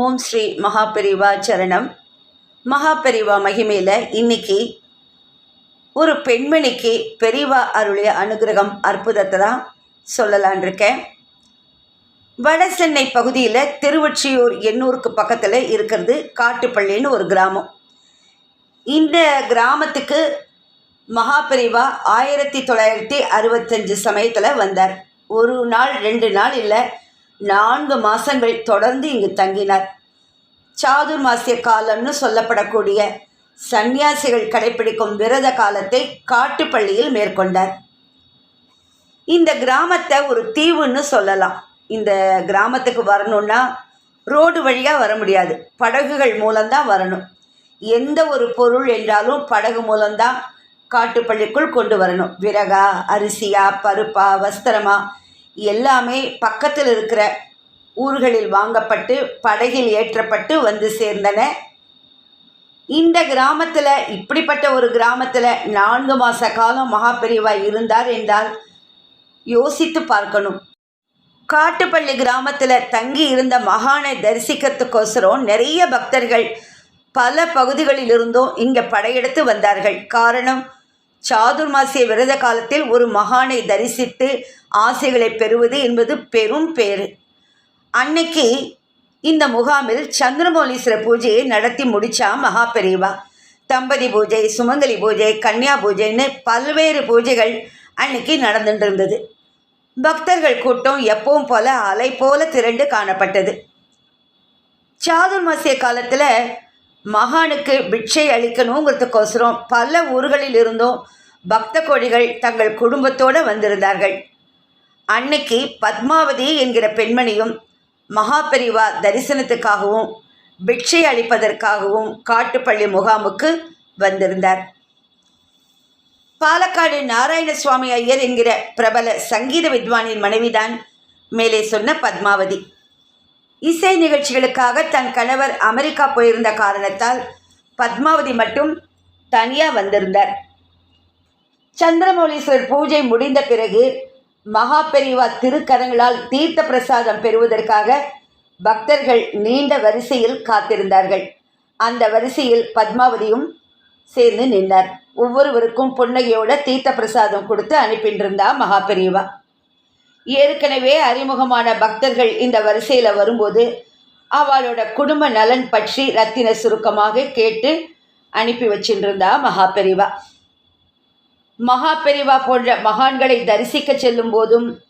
ஓம் ஸ்ரீ மகாபெரிவா சரணம். மகாபெரிவா மகிமையில் இன்னைக்கு ஒரு பெண்மணிக்கு பெரிவா அருளிய அனுகிரகம் அற்புதத்தை தான் சொல்லலான் இருக்கேன். வட சென்னை பகுதியில் திருவொற்றியூர் எண்ணூருக்கு பக்கத்தில் இருக்கிறது காட்டுப்பள்ளின்னு ஒரு கிராமம். இந்த கிராமத்துக்கு மகாபெரிவா ஆயிரத்தி தொள்ளாயிரத்தி அறுபத்தஞ்சு சமயத்தில் வந்தார். ஒரு நாள் ரெண்டு நாள் இல்லை நான்கு மாதங்கள் தொடர்ந்து இங்கு தங்கினார். சாதுர்மாசிய காலம்னு சொல்லப்படக்கூடிய சந்நியாசிகள் கடைப்பிடிக்கும் விரத காலத்தை காட்டுப்பள்ளியில் மேற்கொண்டார். இந்த கிராமத்தை ஒரு தீவுன்னு சொல்லலாம். இந்த கிராமத்துக்கு வரணுன்னா ரோடு வழியாக வர முடியாது. படகுகள் மூலம்தான் வரணும். எந்த ஒரு பொருள் என்றாலும் படகு மூலம்தான் காட்டுப்பள்ளிக்குள் கொண்டு வரணும். விறகா அரிசியா பருப்பா வஸ்திரமா எல்லாமே பக்கத்தில் இருக்கிற ஊர்களில் வாங்கப்பட்டு படகில் ஏற்றப்பட்டு வந்து சேர்ந்தன. இந்த கிராமத்தில் இப்படிப்பட்ட ஒரு கிராமத்தில் நான்கு மாத காலம் மகாபெரிவா இருந்தார் என்றால் யோசித்து பார்க்கணும். காட்டுப்பள்ளி கிராமத்தில் தங்கி இருந்த மகானை தரிசிக்கிறதுக்கோசரம் நிறைய பக்தர்கள் பல பகுதிகளிலிருந்தும் இங்கே படையெடுத்து வந்தார்கள். காரணம் சாதுர்மாசிய விரத காலத்தில் ஒரு மகானை தரிசித்து ஆசைகளை பெறுவது என்பது பெரும் பேறு. அன்னைக்கு இந்த முகாமில் சந்திரமௌலீஸ்வர பூஜையை நடத்தி முடிச்சா மகா பெரியவா தம்பதி பூஜை சுமங்கலி பூஜை கன்னியா பூஜைன்னு பல்வேறு பூஜைகள் அன்னைக்கு நடந்துட்டு இருந்தது பக்தர்கள் கூட்டம் எப்பவும் போல அலை போல திரண்டு காணப்பட்டது. சாதுர்மாசிய காலத்தில் மகானுக்கு பிட்சை அளிக்கணுங்கிறதுக்கோசரம் பல ஊர்களில் இருந்தும் பக்த கோடிகள் தங்கள் குடும்பத்தோடு வந்திருந்தார்கள். அன்னைக்கு பத்மாவதி என்கிற பெண்மணியும் மகாபெரிவா தரிசனத்துக்காகவும் பிட்சை அளிப்பதற்காகவும் காட்டுப்பள்ளி முகாமுக்கு வந்திருந்தார். பாலக்காடு நாராயணசுவாமி ஐயர் என்கிற பிரபல சங்கீத வித்வானின் மனைவிதான் மேலே சொன்ன பத்மாவதி. இசை நிகழ்ச்சிகளுக்காக தன் கணவர் அமெரிக்கா போயிருந்த காரணத்தால் பத்மாவதி மட்டும் தனியாக வந்திருந்தார். சந்திரமௌலீஸ்வரர் பூஜை முடிந்த பிறகு மகா பெரிவா திருக்கரங்களால் தீர்த்த பிரசாதம் பெறுவதற்காக பக்தர்கள் நீண்ட வரிசையில் காத்திருந்தார்கள். அந்த வரிசையில் பத்மாவதியும் சேர்ந்து நின்றார். ஒவ்வொருவருக்கும் புன்னகையோட தீர்த்த பிரசாதம் கொடுத்து அனுப்பின்றிருந்தா மகா பெரியவா ஏற்கனவே அறிமுகமான பக்தர்கள் இந்த வரிசையில் வரும்போது அவளோட குடும்ப நலன் பற்றி ரத்தின சுருக்கமாக கேட்டு அனுப்பி வச்சிருந்தா மகா பெரிவா மகா பெரிவா போன்ற மகான்களை தரிசிக்க செல்லும் போதும்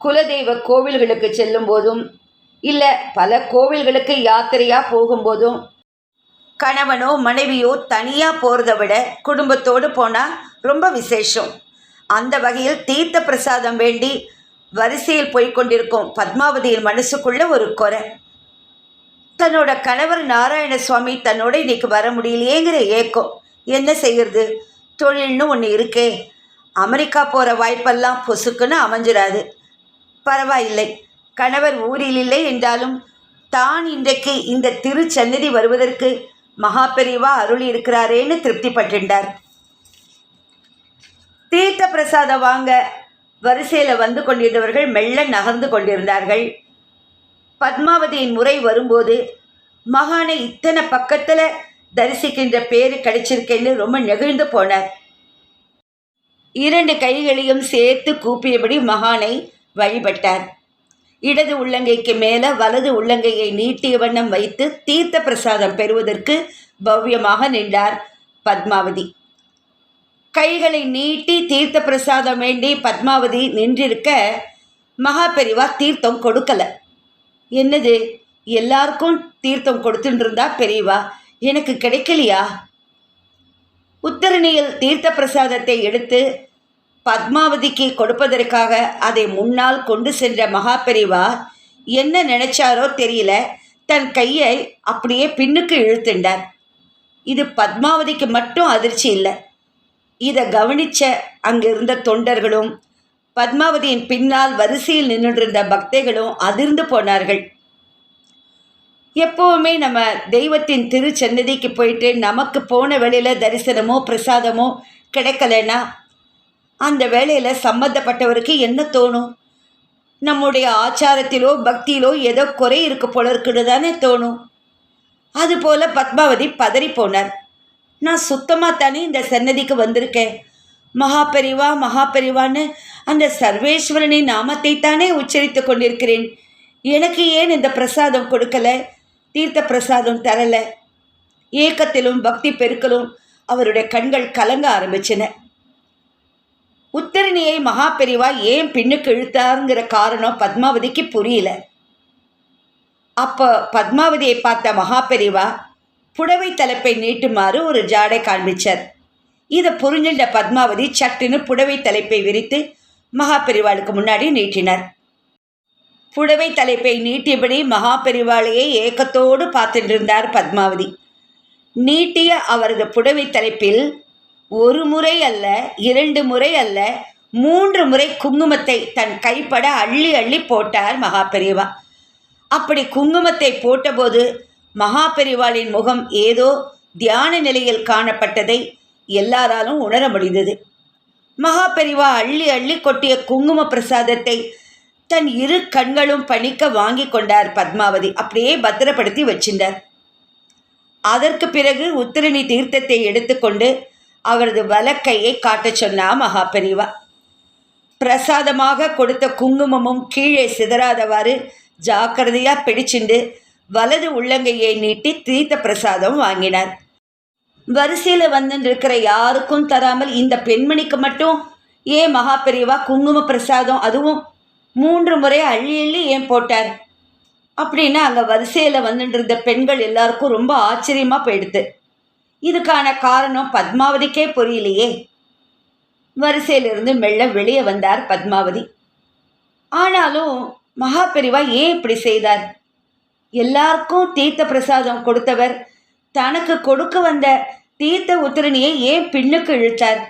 குலதெய்வ கோவில்களுக்கு செல்லும் போதும் இல்லை பல கோவில்களுக்கு யாத்திரையாக போகும்போதும் கணவனோ மனைவியோ தனியாக போகிறத விட குடும்பத்தோடு போனால் ரொம்ப விசேஷம். அந்த வகையில் தீர்த்த பிரசாதம் வேண்டி வரிசையில் போய்கொண்டிருக்கும் பத்மாவதியின் மனசுக்குள்ள ஒரு குறை. தன்னோட கணவர் நாராயண சுவாமி தன்னோட இன்னைக்கு வர முடியலையேங்கிற ஏக்கம். என்ன செய்யறது? தொழில்னு ஒன்று இருக்கே. அமெரிக்கா போகிற வாய்ப்பெல்லாம் பொசுக்குன்னு அமைஞ்சிடாது. பரவாயில்லை. கணவர் ஊரில் இல்லை என்றாலும் தான் இன்றைக்கு இந்த திருச்சந்நிதி வருவதற்கு மகா பெரிவா அருள் இருக்கிறாரேன்னு திருப்திப்பட்டிருந்தார். தீர்த்த பிரசாதம் வாங்க வரிசையில் வந்து கொண்டிருந்தவர்கள் மெல்ல நகர்ந்து கொண்டிருந்தார்கள். பத்மாவதியின் முறை வரும்போது மகானை இத்தனை பக்கத்தில் தரிசிக்கின்ற பேரு கிடைச்சிருக்கேன்னு ரொம்ப நெகிழ்ந்து போனார். இரண்டு கைகளையும் சேர்த்து கூப்பியபடி மகானை வழிபட்டார். இடது உள்ளங்கைக்கு மேலே வலது உள்ளங்கையை நீட்டிய வண்ணம் வைத்து தீர்த்த பிரசாதம் பெறுவதற்கு பவ்யமாக நின்றார் பத்மாவதி. கைகளை நீட்டி தீர்த்த பிரசாதம் வேண்டி பத்மாவதி நின்றிருக்க மகா பெரிவா தீர்த்தம் கொடுக்கல. என்னது? எல்லாருக்கும் தீர்த்தம் கொடுத்துட்டு இருந்தா பெரியவா? எனக்கு கிடைக்கலையா? உத்தரணியில் தீர்த்த பிரசாதத்தை எடுத்து பத்மாவதிக்கு கொடுப்பதற்காக அதை முன்னால் கொண்டு சென்ற மகாபெரிவா என்ன நினைச்சாரோ தெரியல. தன் கையை அப்படியே பின்னுக்கு இழுத்துண்டார். இது பத்மாவதிக்கு மட்டும் அதிர்ச்சி இல்லை. இதை கவனிச்ச அங்கே இருந்த தொண்டர்களும் பத்மாவதியின் பின்னால் வரிசையில் நின்றுருந்த பக்தைகளும் அதிர்ந்து போனார்கள். எப்போவுமே நம்ம தெய்வத்தின் திருச்சன்னதிக்கு போயிட்டு நமக்கு போன வேளையில் தரிசனமோ பிரசாதமோ கிடைக்கலன்னா அந்த வேலையில் சம்மந்தப்பட்டவருக்கு என்ன தோணும்? நம்முடைய ஆச்சாரத்திலோ பக்தியிலோ ஏதோ குறை இருக்க போல இருக்குன்னு தானே தோணும்? அதுபோல பத்மாவதி பதறி போனார். நான் சுத்தமாக தானே இந்த சன்னதிக்கு வந்திருக்கேன். மகாபெரிவா மகாபெரிவான்னு அந்த சர்வேஸ்வரனின் நாமத்தை தானே உச்சரித்து கொண்டிருக்கிறேன். எனக்கு ஏன் இந்த பிரசாதம் கொடுக்கல? தீர்த்த பிரசாதம் தரல. ஏக்கத்திலும் பக்தி பெருக்கலும் அவருடைய கண்கள் கலங்க ஆரம்பிச்சன. உத்தரணியை மகாபெரிவா ஏன் பின்னுக்கு இழுத்தாருங்கிற காரணம் பத்மாவதிக்கு புரியல. அப்போ பத்மாவதியை பார்த்த மகாபெரிவா புடவை தலைப்பை நீட்டுமாறு ஒரு ஜாடை காண்பிச்சார். இதை புரிஞ்சின்ற பத்மாவதி சட்டுன்னு புடவை தலைப்பை விரித்து மகாபெரிவாளுக்கு முன்னாடி நீட்டினார். புடவை தலைப்பை நீட்டியபடி மகாபெரிவாளையே ஏக்கத்தோடு பார்த்துட்டிருந்தார் பத்மாவதி. நீட்டிய அவரது புடவை தலைப்பில் ஒரு முறை அல்ல இரண்டு முறை அல்ல மூன்று முறை குங்குமத்தை தன் கைப்பட அள்ளி அள்ளி போட்டார் மகாபெரிவா. அப்படி குங்குமத்தை போட்டபோது மகாபெரிவாளின் முகம் ஏதோ தியான நிலையில் காணப்பட்டதை எல்லாராலும் உணர முடிந்தது. மகாபெரிவா அள்ளி அள்ளி கொட்டிய குங்கும பிரசாதத்தை தன் இரு கண்களும் பணிக்க வாங்கி கொண்டார் பத்மாவதி. அப்படியே பத்திரப்படுத்தி வச்சிருந்தார் அதற்கு பிறகு உத்திரணி தீர்த்தத்தை எடுத்துக்கொண்டு அவரது வலக்கையை காட்டச் சொன்னா மகாபெரிவா. பிரசாதமாக கொடுத்த குங்குமமும் கீழே சிதறாதவாறு ஜாக்கிரதையாக பிடிச்சிண்டு வலது உள்ளங்கையை நீட்டி தீர்த்த பிரசாதம் வாங்கினார். வரிசையில் வந்துட்டு இருக்கிற யாருக்கும் தராமல் இந்த பெண்மணிக்கு மட்டும் ஏன் மகாபெரிவா குங்கும பிரசாதம் அதுவும் மூன்று முறை அள்ளி அள்ளி ஏன் போட்டார்? அப்படின்னு அங்கே வரிசையில் வந்துட்டு இருந்த பெண்கள் எல்லாருக்கும் ரொம்ப ஆச்சரியமாக போயிடுது. இதுக்கான காரணம் பத்மாவதிக்கே புரியலையே. வரிசையிலிருந்து மெல்ல வெளியே வந்தார் பத்மாவதி. ஆனாலும் மகாபெரிவா ஏன் இப்படி செய்தார்? எல்லாருக்கும் தீர்த்த பிரசாதம் கொடுத்தவர். தனக்கு கொடுக்க வந்த தீர்த்த உத்திரணியை ஏன் பின்னுக்கு இழுத்தார்?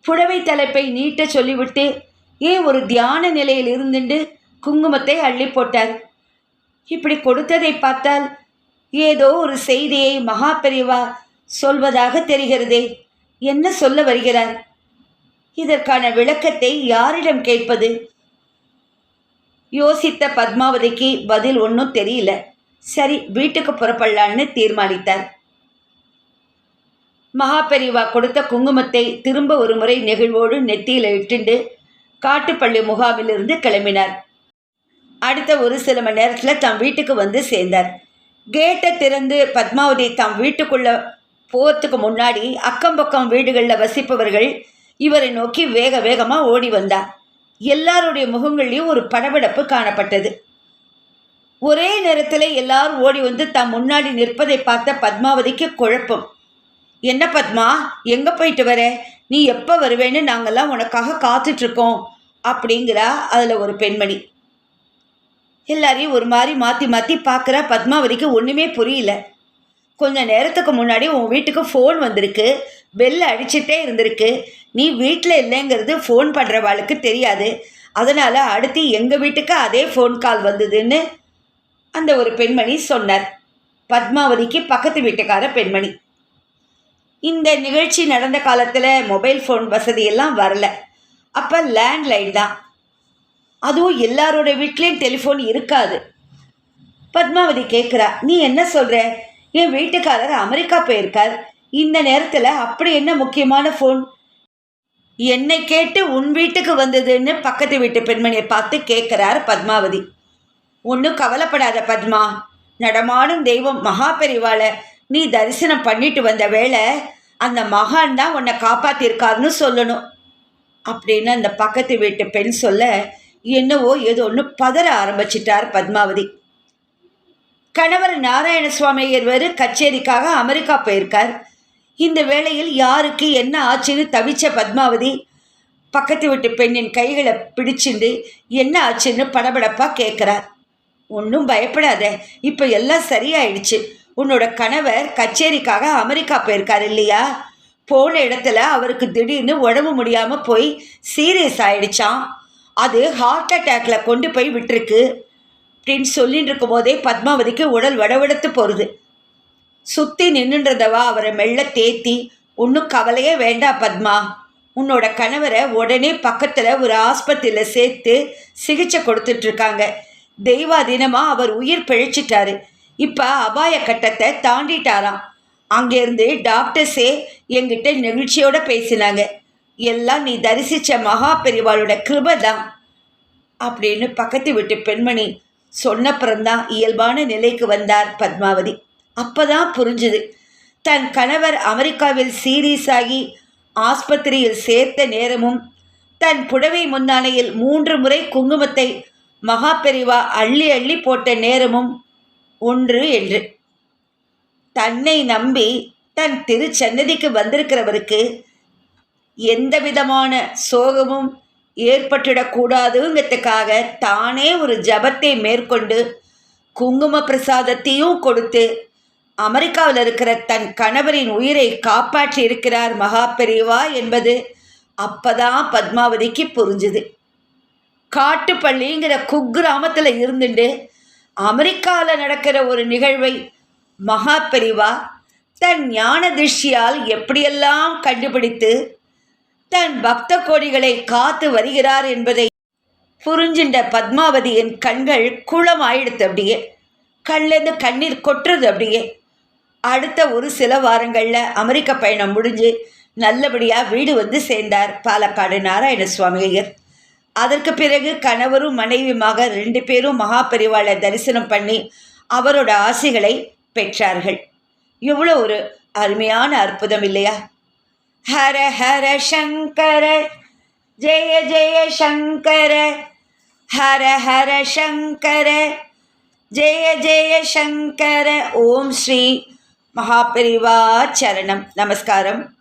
புடவை தலைப்பை நீட்ட சொல்லிவிட்டு ஏன் ஒரு தியான நிலையில் இருந்துட்டு குங்குமத்தை அள்ளி போட்டார். இப்படி கொடுத்ததை பார்த்தால் ஏதோ ஒரு செய்தியை மகாபெரிவா சொல்வதாக தெரிகிறதே. என்ன சொல்ல வருகிறார்? இதற்கான விளக்கத்தை யாரிடம் கேட்பது? யோசித்த பத்மாவதிக்கு பதில் ஒன்றும் தெரியல. சரி வீட்டுக்கு புறப்படலான்னு தீர்மானித்தார். மகாபெரிவா கொடுத்த குங்குமத்தை திரும்ப ஒரு முறை நெகிழ்வோடு நெத்தியில் இட்டுண்டு காட்டுப்பள்ளி முகாமிலிருந்து கிளம்பினார். அடுத்த ஒரு சில மணி நேரத்தில் தம் வீட்டுக்கு வந்து சேர்ந்தார். கேட்டை திறந்து பத்மாவதி தம் வீட்டுக்குள்ள போகிறதுக்கு முன்னாடி அக்கம் பக்கம் வீடுகளில் வசிப்பவர்கள் இவரை நோக்கி வேக வேகமாக ஓடி வந்தார். எல்லாருடைய முகங்கள்லையும் ஒரு படபடப்பு காணப்பட்டது. ஒரே நேரத்தில் எல்லாரும் ஓடி வந்து தம் முன்னாடி நிற்பதை பார்த்த பத்மாவதிக்கு குழப்பம். என்ன பத்மா எங்கே போயிட்டு வர? நீ எப்போ வருவேன்னு நாங்கள்லாம் உனக்காக காத்துட்ருக்கோம் அப்படிங்கிறா அதில் ஒரு பெண்மணி. எல்லாரையும் ஒரு மாதிரி மாற்றி மாற்றி பார்க்குறா பத்மாவதிக்கு ஒன்றுமே புரியல. கொஞ்சம் நேரத்துக்கு முன்னாடி உன் வீட்டுக்கு ஃபோன் வந்திருக்கு. பெல் அடிச்சுட்டே இருந்திருக்கு. நீ வீட்டில் இல்லைங்கிறது ஃபோன் பண்ணுறவாளுக்கு தெரியாது. அதனால் அடுத்து எங்கள் வீட்டுக்கு அதே ஃபோன் கால் வந்ததுன்னு அந்த ஒரு பெண்மணி சொன்னார். பத்மாவதிக்கு பக்கத்து வீட்டுக்கார பெண்மணி. இந்த நிகழ்ச்சி நடந்த காலத்தில் மொபைல் ஃபோன் வசதியெல்லாம் வரல. அப்போ லேண்ட்லைன் தான். அதுவும் எல்லாரோட வீட்லேயும் டெலிஃபோன் இருக்காது. பத்மாவதி கேட்குறா நீ என்ன சொல்கிற என் வீட்டுக்காரர் அமெரிக்கா போயிருக்கார். இந்த நேரத்தில் அப்படி என்ன முக்கியமான ஃபோன் என்னை கேட்டு உன் வீட்டுக்கு வந்ததுன்னு பக்கத்து வீட்டு பெண்மணியை பார்த்து கேட்குறார் பத்மாவதி. ஒன்றும் கவலைப்படாத பத்மா. நடமாடும் தெய்வம் மகா பெரிவாளை. நீ தரிசனம் பண்ணிட்டு வந்த வேளை அந்த மகான் தான் உன்னை காப்பாத்திருக்காருன்னு சொல்லணும். அப்படின்னு அந்த பக்கத்து வீட்டு பெண் சொல்ல என்னவோ ஏதோ ஒன்று பதற ஆரம்பிச்சிட்டார் பத்மாவதி. கணவர் நாராயணசுவாமி ஐயர் கச்சேரிக்காக அமெரிக்கா போயிருக்கார். இந்த வேளையில் யாருக்கு என்ன ஆச்சுன்னு தவிச்ச பத்மாவதி பக்கத்து வீட்டு பெண்ணின் கைகளை பிடிச்சிண்டு என்ன ஆச்சுன்னு படபடப்பாக கேட்குறார் ஒன்றும் பயப்படாத. இப்போ எல்லாம் சரியாயிடுச்சு. உன்னோட கணவர் கச்சேரிக்காக அமெரிக்கா போயிருக்கார் இல்லையா? போன இடத்துல அவருக்கு திடீர்னு உடம்பு முடியாமல் போய் சீரியஸ் ஆயிடுச்சான் அது ஹார்ட் அட்டாக்ல கொண்டு போய் விட்டுருக்கு. அப்படின்னு சொல்லிட்டு இருக்கும் போதே பத்மாவதிக்கு உடல் வடவெடுத்து போகிறது சுற்றி நின்றுன்றதவா அவரை மெல்ல தேத்தி ஒன்றும் கவலையே வேண்டாம் பத்மா. உன்னோட கணவரை உடனே பக்கத்தில் ஒரு ஆஸ்பத்திரியில் சேர்த்து சிகிச்சை கொடுத்துட்ருக்காங்க. தெய்வாதீனமாக அவர் உயிர் பிழைச்சிட்டாரு. இப்போ அபாய கட்டத்தை தாண்டிட்டாராம். அங்கேருந்து டாக்டர்ஸே எங்கிட்ட நெகிழ்ச்சியோட பேசினாங்க. எல்லாம் நீ தரிசித்த மகா பெரிவாளோட கிருபை தான் அப்படின்னு பக்கத்து வீட்டு பெண்மணி சொன்னப்புறம்தான் இயல்பான நிலைக்கு வந்தார் பத்மாவதி. அப்பதான் புரிஞ்சுது. தன் கணவர் அமெரிக்காவில் சீரியஸ் ஆகி ஆஸ்பத்திரியில் சேர்த்த நேரமும் தன் புடவை முந்தானையில் மூன்று முறை குங்குமத்தை மகா பெரிவா அள்ளி அள்ளி போட்ட நேரமும் ஒன்று என்று. தன்னை நம்பி தன் திருச்சன்னதிக்கு வந்திருக்கிறவருக்கு எந்த விதமான சோகமும் ஏற்பட்டுடக்கூடாதுங்கிறதுக்காக தானே ஒரு ஜபத்தை மேற்கொண்டு குங்கும பிரசாதத்தையும் கொடுத்து அமெரிக்காவில் இருக்கிற தன் கணவரின் உயிரை காப்பாற்றி இருக்கிறார் மகா பெரியவா என்பது அப்பதான் பத்மாவதிக்கு புரிஞ்சுது. காட்டுப்பள்ளிங்கிற குக்கிராமத்தில் இருந்துட்டு அமெரிக்காவில் நடக்கிற ஒரு நிகழ்வை மகா பெரிவா தன் ஞான திருஷ்டியால் எப்படியெல்லாம் கண்டுபிடித்து தன் பக்த கோடிகளை காத்து வருகிறார் என்பதை புரிஞ்சின்ற பத்மாவதியின் கண்கள் குளமாயிடுத்து அப்படியே. கண்லேருந்து கண்ணீர் கொட்டுறது அப்படியே. அடுத்த ஒரு சில வாரங்களில் அமெரிக்க பயணம் முடிஞ்சு நல்லபடியாக வீடு வந்து சேர்ந்தார் பாலக்காடு நாராயண சுவாமி ஐயர் அதற்கு பிறகு கணவரும் மனைவியுமாக ரெண்டு பேரும் மகாபரிவாளை தரிசனம் பண்ணி அவரோட ஆசைகளை பெற்றார்கள். எவ்வளோ ஒரு அருமையான அற்புதம் இல்லையா? ஹர ஹர சங்கர ஜெய ஜெய சங்கர ஹர ஹர சங்கர ஜெய ஜெய சங்கர. ஓம் ஸ்ரீ மகாபெரிவா சரணம். நமஸ்காரம்.